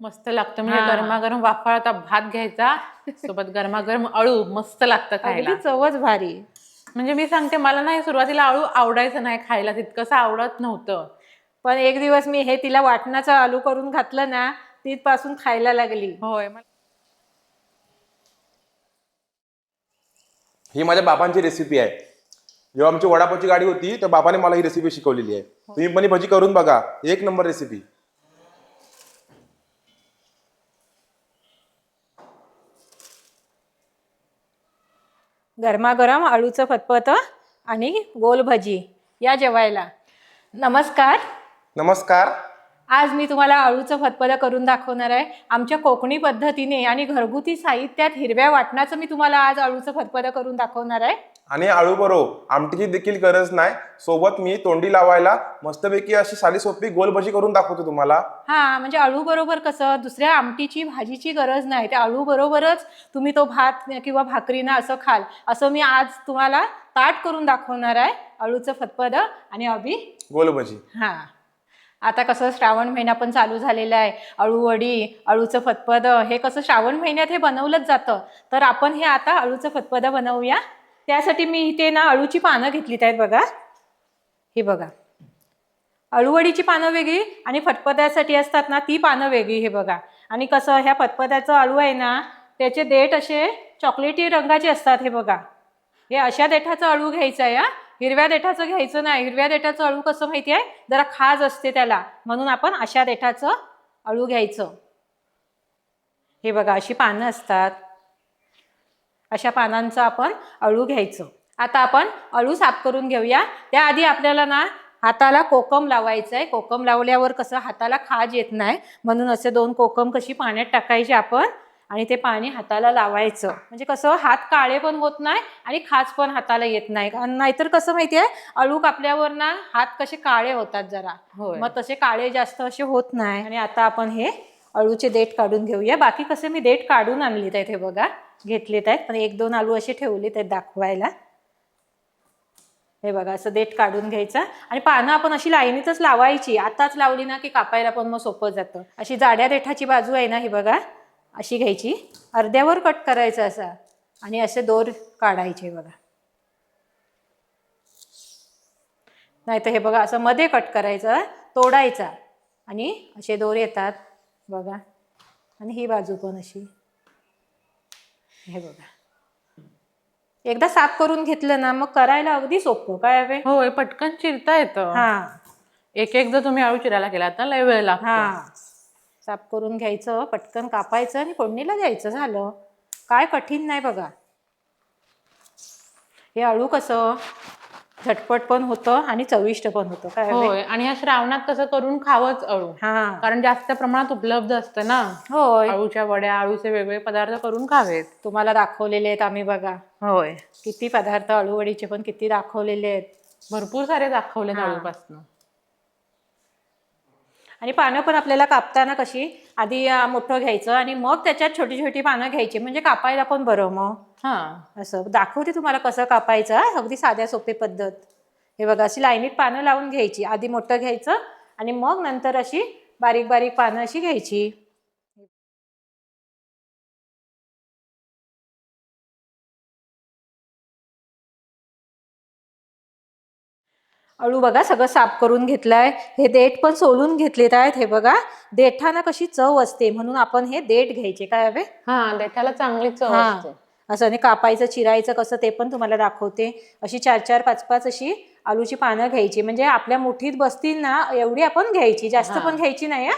मस्त लागतं. म्हणजे हा. गरमागरम वाफाळता भात घ्यायचा सोबत गरमागरम अळू मस्त लागतं खायला. अगदी चवच भारी. म्हणजे मी सांगते मला नाही सुरुवातीला अळू आवडायचं नाही खायला तितकंसं आवडत नव्हतं. पण एक दिवस मी हे तिला वाटणाचं आलू करून घातलं ना तिथपासून खायला लागली. होय मला- ही माझ्या बाबांची रेसिपी आहे. जेव्हा आमची वडापावची गाडी होती तेव्हा बाबाने मला ही रेसिपी शिकवलेली आहे. तुम्ही पण ही भजी करून बघा. एक नंबर रेसिपी गरमागरम आळूचं फतफत आणि गोल भजी या जेवायला. नमस्कार. नमस्कार. आज मी तुम्हाला अळूचं फतफद करून दाखवणार आहे. आमच्या कोकणी पद्धतीने आणि घरगुती साहित्यात हिरव्या वाटणाचं मी तुम्हाला आज अळूचं फतफद करून दाखवणार आहे. आणि आळू बरो आमटीची देखील गरज नाही. सोबत मी तोंडी लावायला मस्तपैकी अशी साधी सोपी गोल भजी करून दाखवतो तुम्हाला. हा म्हणजे अळू बरोबर कसं दुसऱ्या आमटीची भाजीची गरज नाही. त्या अळू बरोबरच तुम्ही तो भात किंवा भाकरीनं असं खाल. असं मी आज तुम्हाला ताट करून दाखवणार आहे अळूचं फतफद आणि अभि गोल भजी हा. आता कसं श्रावण महिना पण चालू झालेला आहे. अळूवडी अळूचं फतपद हे कसं श्रावण महिन्यात हे बनवलंच जातं. तर आपण हे आता अळूचं फतपद बनवूया. त्यासाठी मी इथे ना अळूची पानं घेतलीत आहेत बघा. हे बघा. अळूवडीची पानं वेगळी आणि फटपद्यासाठी असतात ना ती पानं वेगळी हे बघा. आणि कसं ह्या फटपद्याचं अळू आहे ना त्याचे देठ असे चॉकलेटी रंगाचे असतात हे बघा. हे अशा देठाचं अळू घ्यायचं आहे हा. हिरव्या देठाचं घ्यायचं नाही. हिरव्या देठाचं अळू कसं माहिती आहे? जरा खाज असते त्याला. म्हणून आपण अशा देठाचं अळू घ्यायचं. हे बघा अशी पानं असतात. अशा पानांचं आपण अळू घ्यायचं. आता आपण अळू साफ करून घेऊया. त्याआधी आपल्याला ना हाताला कोकम लावायचं आहे कोकम लावल्यावर कसं हाताला खाज येत नाही. म्हणून असे दोन कोकम कशी पाण्यात टाकायचे आपण आणि ते पाणी हाताला लावायचं. म्हणजे कसं हात काळे पण होत नाही आणि खाज पण हाताला येत नाही. नाहीतर कसं माहिती आहे? अळू कापल्यावर ना हात कसे काळे होतात जरा. होय. मग तसे काळे जास्त असे होत नाही. आणि आता आपण हे अळूचे देठ काढून घेऊया. बाकी कसे मी देठ काढून आणलेत आहेत हे बघा. घेतलेत आहेत. पण एक दोन आलू असे ठेवलेत आहेत दाखवायला. हे बघा असं देठ काढून घ्यायचं. आणि पानं आपण अशी लाईनीतच लावायची. आताच लावली ना की कापायला पण मग सोपं जातं. अशी जाड्या देठाची बाजू आहे ना ही बघा अशी घ्यायची. अर्ध्यावर कट करायचं असा. आणि असे दोर काढायचे बघा. नाही तर हे बघा असं मध्ये कट करायचं तोडायचा. आणि असे दोर येतात बघा. आणि ही बाजू पण अशी. हे बघा. एकदा साफ करून घेतलं ना मग करायला अगदी सोपं. काय हवे? होय पटकन चिरता येतं. हा. एक एक जर तुम्ही अळू चिरायला गेला तर लय वेळ लागतो. हा. साफ करून घ्यायचं पटकन कापायचं आणि फोडणीला द्यायचं झालं. काय कठीण नाही बघा. हे अळू कसं? झटपट पण होतं आणि चविष्ट पण होतं. काय? होय. आणि या श्रावणात कसं करून खावंच अळू. हा. कारण जास्त प्रमाणात उपलब्ध असतं ना. होय. अळूच्या वड्या अळूचे वेगवेगळे पदार्थ करून खावेत. तुम्हाला दाखवलेले आहेत आम्ही बघा. होय. किती पदार्थ अळूवडीचे पण किती दाखवलेले आहेत. भरपूर सारे दाखवले हा. अळूपासून. आणि पानं पण आपल्याला कापताना कशी आधी अं, मोठं घ्यायचं आणि मग त्याच्यात छोटी छोटी पानं घ्यायची. म्हणजे कापायला पण बरं मग. हा. असं. दाखवते तुम्हाला कसं कापायचं हा. अगदी साध्या सोपी पद्धत. हे बघा अशी लाईनीत पानं लावून घ्यायची. आधी मोठं घ्यायचं आणि मग नंतर अशी बारीक बारीक पानं अशी घ्यायची. अळू बघा सगळं साफ करून घेतलंय. हे देठ पण सोलून घेतलेत आहेत. हे बघा देठाना कशी चव असते. म्हणून आपण हे देठ घ्यायचे. काय हवे? हा देठाला चांगली चव. असते. असं आणि कापायचं चिरायचं कसं ते पण तुम्हाला दाखवते. अशी चार चार पाच पाच अशी आलूची पानं घ्यायची. म्हणजे आपल्या मुठीत बसतील ना एवढी आपण घ्यायची. जास्त. पण घ्यायची नाही हा.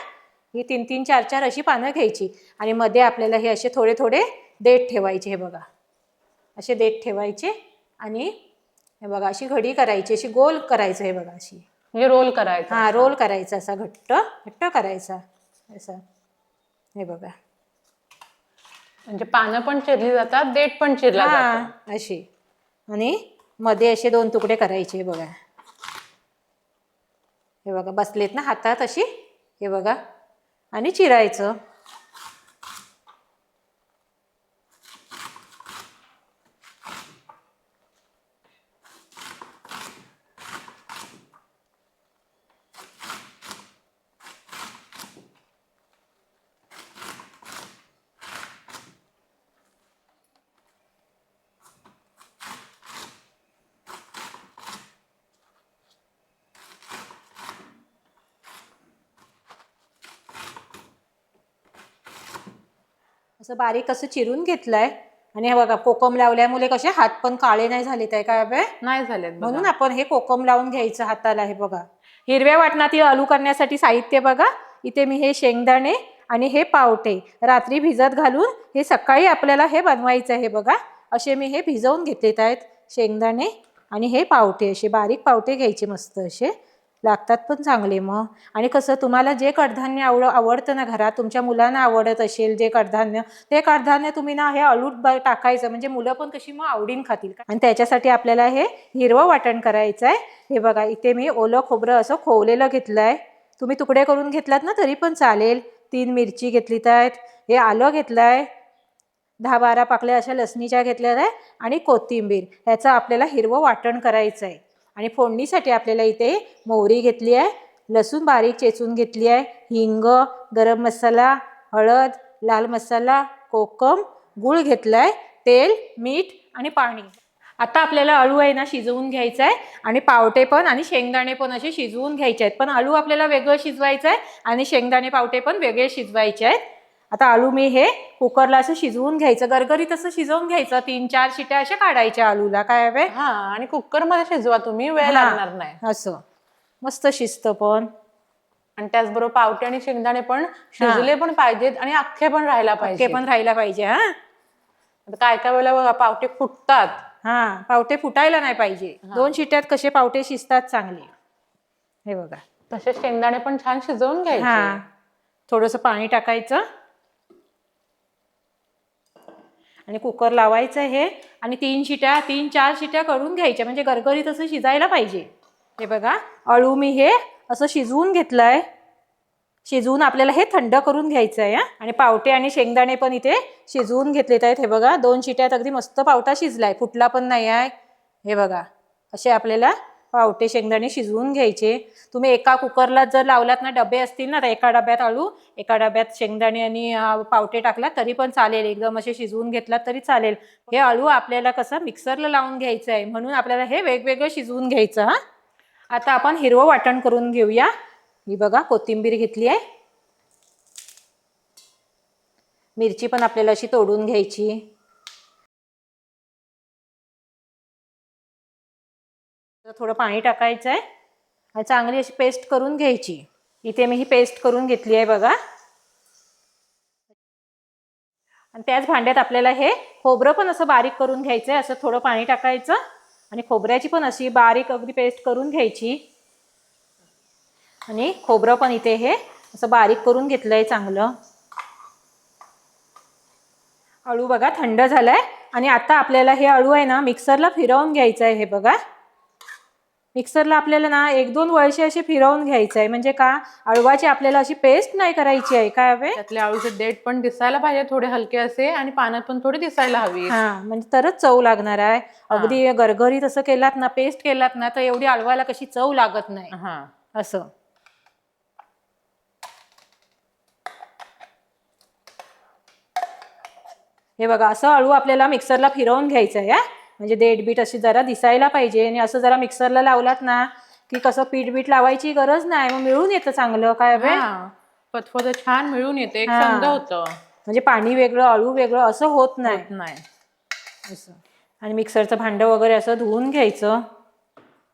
ही तीन तीन चार चार अशी पानं घ्यायची. आणि मध्ये आपल्याला हे असे थोडे थोडे देठ ठेवायचे हे बघा. असे देठ ठेवायचे आणि हे बघा अशी घडी करायची अशी गोल करायचं हे बघा अशी. म्हणजे रोल करायचा. हा रोल करायचा असा घट्ट घट्ट करायचा. असा. हे बघा. म्हणजे पानं पण चिरली जातात देठ पण चिरला जातो. हा अशी. आणि मध्ये असे दोन तुकडे करायचे बघा. हे बघा बसलेत ना हातात अशी? हे बघा. आणि चिरायचं. असं बारीक असं चिरून घेतलंय. आणि हे बघा कोकम लावल्यामुळे कसे हात पण काळे नाही झाले काय काय बे नाही झालेत बघा. म्हणून आपण हे कोकम लावून घ्यायचं हाताला हे बघा. हिरव्या वाटणातील आलू करण्यासाठी साहित्य बघा. इथे मी हे शेंगदाणे आणि हे पावटे रात्री भिजत घालून हे सकाळी आपल्याला हे बनवायचं आहे बघा. असे मी हे भिजवून घेतलेत आहेत शेंगदाणे आणि हे पावटे असे बारीक पावटे घ्यायचे मस्त असे. लागतात पण चांगले मग. आणि कसं तुम्हाला जे कडधान्य आवड आवडतं ना घरात तुमच्या मुलांना आवडत असेल जे कडधान्य ते कडधान्य तुम्ही ना हे अळूट ब- टाकायचं. म्हणजे मुलं पण कशी मग आवडीन खातील. आणि त्याच्यासाठी आपल्याला हे हिरवं वाटण करायचं आहे हे बघा इथे मी ओलं खोबरं असं खोवलेलं घेतलं आहे तुम्ही तुकडे करून घेतलात ना तरी पण चालेल. तीन मिरची घेतली आहेत. हे आलं घेतलं आहे दहा बारा पाकल्या अशा लसणीच्या घेतल्या आहे. आणि कोथिंबीर ह्याचं आपल्याला हिरवं वाटण करायचं आहे आणि फोडणीसाठी आपल्याला इथे मोहरी घेतली आहे लसूण बारीक चेचून घेतली आहे हिंग गरम मसाला हळद लाल मसाला कोकम गूळ घेतला आहे तेल मीठ आणि पाणी. आता आपल्याला अळू आहे ना शिजवून घ्यायचं आहे आणि पावटे पण आणि शेंगदाणे पण असे शिजवून घ्यायचे आहेत. पण अळू आपल्याला वेगळं शिजवायचं आहे आणि शेंगदाणे पावटे पण वेगळे शिजवायचे आहेत. आता आलू मी हे कुकरला असं शिजवून घ्यायचं गरगरीत असं शिजवून घ्यायचं तीन चार शिट्या अशा काढायच्या आलूला. काय हवे? हा आणि कुकरमध्ये शिजवा तुम्ही वेळ. लागणार नाही. असं. मस्त शिजतं पण. आणि त्याचबरोबर पावटे आणि शेंगदाणे पण शिजले पण पाहिजेत आणि अख्खे पण राहायला पाहिजे पण राहायला पाहिजे हा. काय काय वेळेला बघा पावटे फुटतात. हा पावटे फुटायला नाही पाहिजे. दोन शिट्यात कसे पावटे शिजतात चांगले. हे बघा. तसे शेंगदाणे पण छान शिजवून हा. घ्यायचे. थोडंसं पाणी टाकायचं. आणि कुकर लावायचं हे आणि तीन शिट्या तीन चार शिट्या करून घ्यायच्या. म्हणजे गरगरीत असं शिजायला पाहिजे. हे बघा अळू मी हे असं शिजवून घेतलं आहे शिजवून आपल्याला हे थंड करून घ्यायचं आहे आणि पावटे आणि शेंगदाणे पण इथे शिजवून घेतलेत आहेत. हे बघा दोन शिट्यात अगदी मस्त पावटा शिजलाय. फुटला पण नाही आहे. हे बघा असे आपल्याला पावटे शेंगदाणे शिजवून घ्यायचे. तुम्ही एका कुकरला जर लावलात ना डबे असतील ना तर एका डब्यात आळू एका डब्यात शेंगदाणे आणि पावटे टाकलात तरी पण चालेल. एकदम असे शिजवून घेतलात तरी चालेल. हे आळू आपल्याला कसं मिक्सरला लावून घ्यायचं आहे. म्हणून आपल्याला हे वेगवेगळं शिजवून घ्यायचं हा. आता आपण हिरवं वाटण करून घेऊया. ही बघा कोथिंबीर घेतली आहे. मिरची पण आपल्याला अशी तोडून घ्यायची. थोडं पाणी टाकायचं आहे. आणि चांगली अशी पेस्ट करून घ्यायची. इथे मी ही पेस्ट करून घेतली आहे बघा. आणि त्याच भांड्यात आपल्याला हे खोबरं पण असं बारीक करून घ्यायचं आहे. असं थोडं पाणी टाकायचं. आणि खोबऱ्याची पण अशी बारीक अगदी पेस्ट करून घ्यायची. आणि खोबरं पण इथे हे असं बारीक करून घेतलं आहे चांगलं. अळू बघा थंड झालाय. आणि आता आपल्याला हे अळू आहे ना मिक्सरला फिरवून घ्यायचं आहे हे बघा. मिक्सरला आपल्याला ना एक दोन वळशे असे फिरवून घ्यायचं आहे. म्हणजे का अळवाची आपल्याला अशी पेस्ट नाही करायची आहे काय हवे त्यातले आळूचे देठ पण दिसायला पाहिजे थोडे हलके असे आणि पाण्यात पण थोडी दिसायला हवी. हा म्हणजे तरच चव लागणार आहे. अगदी गरगरीत असं केलात ना पेस्ट केलात ना तर एवढी अळवायला कशी चव लागत नाही. हा. असं. हे बघा असं अळू आपल्याला मिक्सरला फिरवून घ्यायचं आहे. म्हणजे देठ बीट अशी जरा दिसायला पाहिजे आणि असं जरा मिक्सरला लावलात ना की कसं पीठ बीट लावायची गरज नाही. मग मिळून येतं चांगलं काय बे? फतफद छान मिळून येते. एक हा. संघ होतं. म्हणजे पाणी वेगळं अळू वेगळं असं होत नाही. नाही. असं. आणि मिक्सरचं भांडं वगैरे असं धुवून घ्यायचं.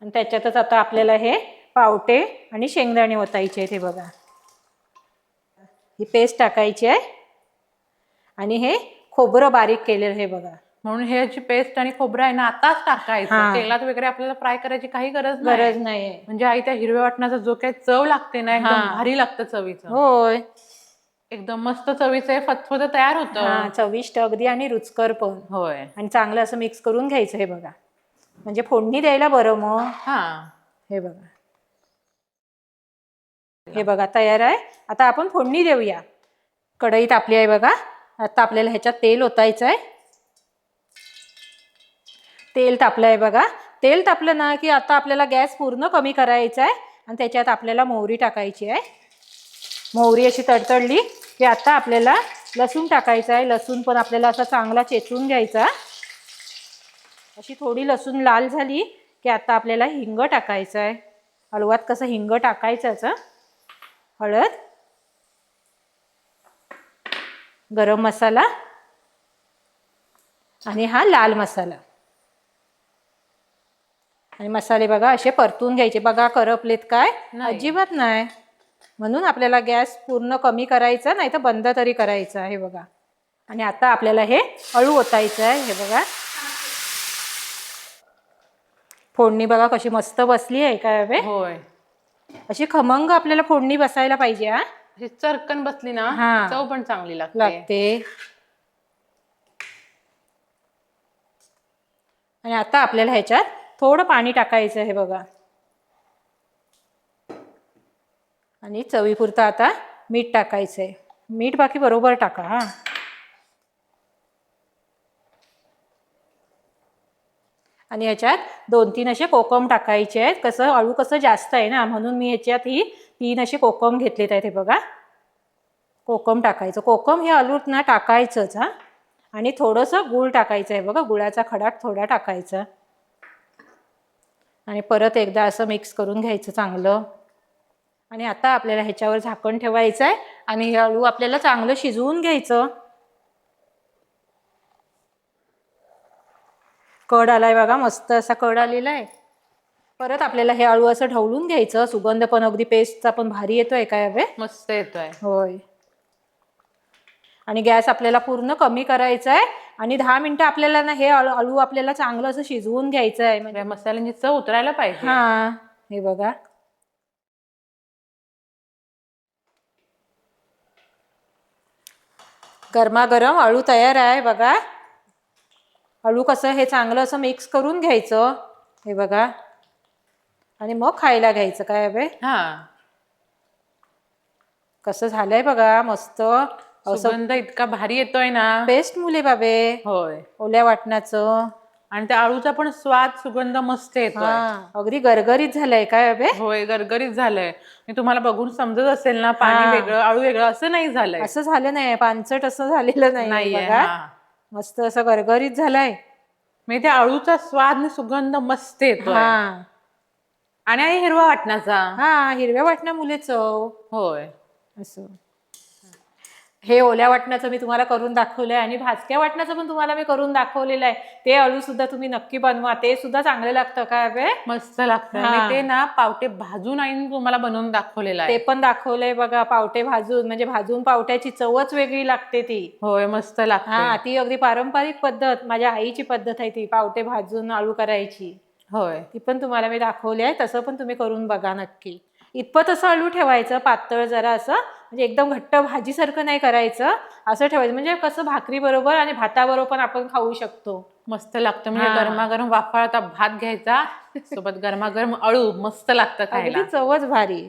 आणि त्याच्यातच आता आपल्याला हे पावटे आणि शेंगदाणे ओतायचे आहेत हे बघा. ही पेस्ट टाकायची आहे. आणि हे खोबरं बारीक केलेलं हे बघा. म्हणून ह्याची पेस्ट आणि खोबरं आहे ना आताच टाकायचं. हा. तेलात वगैरे आपल्याला फ्राय करायची काही गरज गरज नाही म्हणजे आई त्या हिरव्या वाटणाचा जो काही चव लागते ना एकदम हा. भारी लागतं चवीचं. होय. एकदम मस्त चवीचं आहे फतफद तयार होतं. हा चविष्ट अगदी आणि रुचकर पण. होय. आणि चांगलं असं मिक्स करून घ्यायचं हे बघा. म्हणजे फोडणी द्यायला बरं मग. हा. हे बघा. हे बघा तयार आहे. आता आपण फोडणी देऊया. कढई तापली आहे बघा. आता आपल्याला ह्याच्यात तेल ओतायचं आहे तेल तापलं आहे बघा. तेल तापलं ना की आता आपल्याला गॅस पूर्ण कमी करायचा आहे आणि त्याच्यात आपल्याला मोहरी टाकायची आहे. मोहरी अशी तडतडली की आता आपल्याला लसूण टाकायचं आहे लसूण पण आपल्याला असा चांगला चेचून घ्यायचा. अशी थोडी लसूण लाल झाली की आता आपल्याला हिंग टाकायचं आहे हळवात कसं हिंग टाकायचंच हळद. गरम मसाला. आणि हा लाल मसाला. आणि मसाले बघा असे परतून घ्यायचे. बघा करपलेत काय? नाही. अजिबात नाही. म्हणून आपल्याला गॅस पूर्ण कमी करायचा नाही तर बंद तरी करायचा आहे बघा. आणि आता आपल्याला हे अळू ओतायचं आहे हे बघा. फोडणी बघा कशी मस्त बसली आहे काय हवे? होय. अशी खमंग आपल्याला फोडणी बसायला पाहिजे हा. अशी चरकन बसली ना हा. चव पण चांगली लागते. लागते. आणि आता आपल्याला ह्याच्यात थोडं पाणी टाकायचं आहे बघा. आणि चवीपुरतं आता मीठ टाकायचं आहे मीठ बाकी बरोबर टाका हा. आणि ह्याच्यात दोन तीन असे कोकम टाकायचे आहेत. कसं अळू कसं जास्त आहे ना म्हणून मी ह्याच्यात ही तीन असे कोकम घेतलेत आहेत हे बघा. कोकम टाकायचं. कोकम हे अळूत ना टाकायचंच हा. आणि थोडंसं गूळ टाकायचं आहे बघा. गुळाचा खडाट थोडा टाकायचा. आणि परत एकदा असं मिक्स करून घ्यायचं चांगलं. आणि आता आपल्याला ह्याच्यावर झाकण ठेवायचं आहे आणि हे अळू आपल्याला चांगलं शिजवून घ्यायचं. कड आलाय बघा मस्त असा कड आलेला आहे. परत आपल्याला हे अळू असं ढवळून घ्यायचं. सुगंध पण अगदी पेस्टचा पण भारी येतोय काय हवे मस्त येतोय. होय. आणि गॅस आपल्याला पूर्ण कमी करायचा आहे आणि दहा मिनिटं आपल्याला ना हे अळू आपल्याला चांगलं असं शिजवून घ्यायचं आहे म्हणजे या मसाल्यांची चव उतरायला पाहिजे. हा हे बघा. गरमागरम अळू तयार आहे बघा. अळू कसं हे चांगलं असं मिक्स करून घ्यायचं. हे बघा. आणि मग खायला घ्यायचं काय हवे? हा. कसं झालंय बघा मस्त. सुगंध इतका भारी येतोय ना. बेस्ट मुले बाबे. होय. ओल्या वाटणाचं आणि त्या आळूचा पण स्वाद सुगंध मस्त येतोय. हा अगदी गरगरीत झालंय काय अबे होय गरगरीत झालंय. मी तुम्हाला बघून समजत असेल ना पाणी हा. वेगळं आळू वेगळं असं नाही झालंय. असं झालं नाही पानचट असं झालेलं नाही नाहीये बघा. हा. मस्त असं गरगरीत झालंय. म्हणजे त्या आळूचा स्वाद आणि सुगंध मस्त येतोय. हा. आणि आहे हिरवा वाटणाचा हा हिरव्या वाटणा मुले चव. होय. असं. हे ओल्या वाटणाचं मी तुम्हाला करून दाखवलंय आणि भाजक्या वाटणाचं पण तुम्हाला मी करून दाखवलेलं आहे. ते अळू सुद्धा तुम्ही नक्की बनवा. ते सुद्धा चांगलं लागतं काय अबे? मस्त लागतं. हा. ते ना पावटे भाजून आईने तुम्हाला बनवून दाखवलेलं ते आहे पण दाखवलंय बघा पावटे भाजून म्हणजे भाजून पावट्याची चवच वेगळी लागते ती. होय मस्त हा लागते ती अगदी पारंपरिक पद्धत माझ्या आईची पद्धत आहे ती पावटे भाजून आळू करायची. होय. ती पण तुम्हाला मी दाखवली आहे तसं पण तुम्ही करून बघा नक्की. इतपत असं आळू ठेवायचं पातळ जरा असं म्हणजे एकदम घट्ट भाजीसारखं नाही करायचं असं ठेवायचं. म्हणजे कसं भाकरी बरोबर आणि भाताबरोबर पण आपण खाऊ शकतो. मस्त लागतं. म्हणजे. गरमागरम वाफाळता भात घ्यायचा सोबत गरमागरम अळू मस्त लागतं खायला. चवच भारी.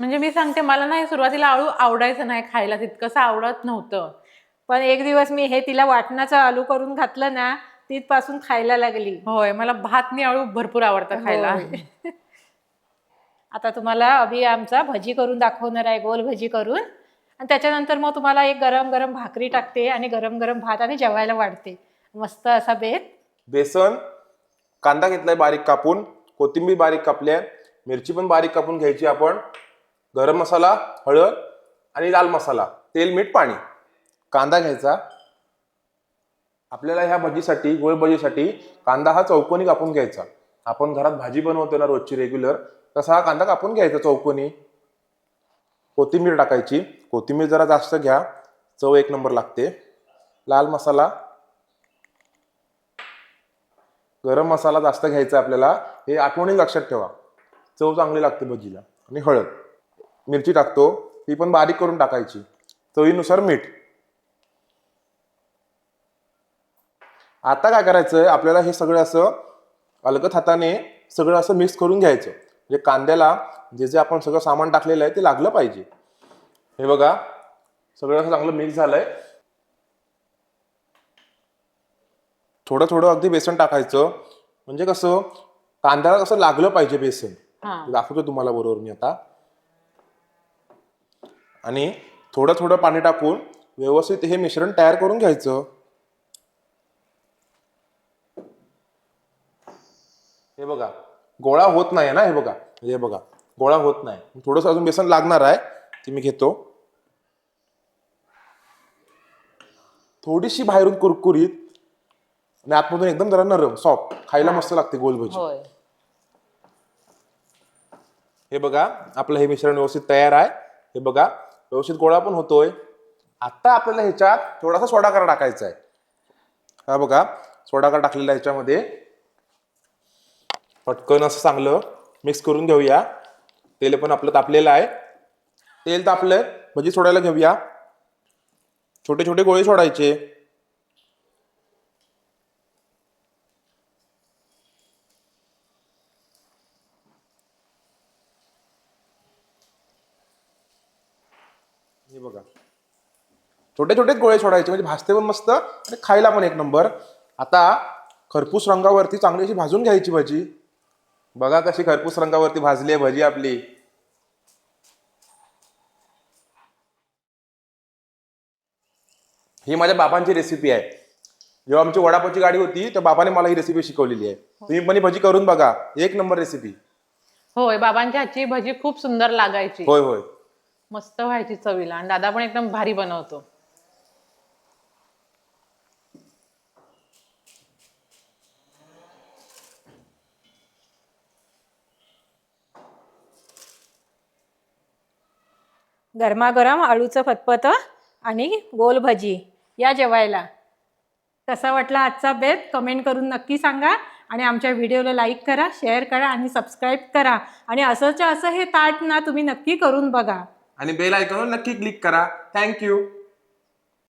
म्हणजे मी सांगते मला नाही सुरुवातीला आळू आवडायचं नाही खायला तितकंसं आवडत नव्हतं. पण एक दिवस मी हे तिला वाटणाचं आलू करून घातलं ना तिथपासून खायला लागली. होय मला भात आणि आळू भरपूर आवडतं खायला. आता तुम्हाला अभि आमचा भजी करून दाखवणार आहे गोल भजी करून. आणि त्याच्यानंतर मग तुम्हाला एक गरम गरम भाकरी टाकते आणि गरम गरम भात आणि जेवायला वाढते. मस्त असा बेत. बेसन कांदा घेतलाय बारीक कापून कोथिंबीर बारीक कापली आहे मिरची पण बारीक कापून घ्यायची आपण. गरम मसाला हळद आणि लाल मसाला तेल मीठ पाणी. कांदा घ्यायचा. आपल्याला ह्या भजीसाठी गोळ भजीसाठी कांदा हा चौकोनी कापून घ्यायचा. आपण घरात भाजी बनवतो ना रोजची रेग्युलर तसा हा कांदा कापून घ्यायचा चौकोनी. कोथिंबीर टाकायची. कोथिंबीर जरा जास्त घ्या. चव एक नंबर लागते. लाल मसाला. गरम मसाला जास्त घ्यायचा आपल्याला. हे आठवणी लक्षात ठेवा. चव चांगली लागते भजीला. आणि हळद. मिरची टाकतो. ती पण बारीक करून टाकायची. चवीनुसार मीठ. आता काय करायचं आपल्याला हे सगळं असं अलगत हाताने सगळं असं मिक्स करून घ्यायचं. म्हणजे कांद्याला जे जे आपण सगळं सामान टाकलेलं आहे ते लागलं पाहिजे. हे बघा सगळं असं चांगलं मिक्स झालंय. थोडं थोडं अगदी बेसन टाकायचं. म्हणजे कसं कांद्याला कसं लागलं पाहिजे बेसन. दाखवतो तुम्हाला बरोबर मी आता. आणि थोडं थोडं पाणी टाकून व्यवस्थित हे मिश्रण तयार करून घ्यायचं. हे बघा. गोळा होत नाही ना हे बघा. हे बघा. गोळा होत नाही. थोडस अजून बेसन लागणार आहे ते मी घेतो. थोडीशी बाहेरून कुरकुरीत आणि आतमधून एकदम जरा नरम सॉफ्ट खायला मस्त लागते गोल भजी. हे बघा आपलं हे मिश्रण व्यवस्थित तयार आहे. हे बघा व्यवस्थित गोळा पण होतोय. आता आपल्याला ह्याच्यात थोडासा सोडाकार टाकायचा आहे. हा बघा सोडाकार टाकलेला ह्याच्यामध्ये. पटकन असं चांगलं मिक्स करून घेऊया. तेल पण आपलं तापलेलं आहे. तेल तापलंय भजी सोडायला घेऊया. छोटे छोटे गोळे सोडायचे. हे बघा. छोटे छोटे गोळे सोडायचे म्हणजे भाजते पण मस्त आणि खायला पण एक नंबर आता खरपूस रंगावरती चांगली अशी भाजून घ्यायची भजी. बघा कशी खरपूस रंगावरती भाजली आहे भजी आपली. ही माझ्या बाबांची रेसिपी आहे. जेव्हा आमची वडापावची गाडी होती तेव्हा बाबाने मला ही रेसिपी शिकवलेली आहे. तुम्ही पण ही भजी करून बघा. एक नंबर रेसिपी होय बाबांच्या हातची भजी खूप सुंदर लागायची. होय होय. मस्त व्हायची चवीला. आणि दादा पण एकदम भारी बनवतो. गरमागरम अळूचं फतपतं आणि गोल भजी या जेवायला. कसा वाटला आजचा बेत? कमेंट करून नक्की सांगा आणि आमच्या व्हिडिओला लाईक करा शेअर करा आणि सबस्क्राईब करा. आणि असंच असं हे ताट ना तुम्ही नक्की करून बघा. आणि बेल आयकॉनवर नक्की क्लिक करा. थँक्यू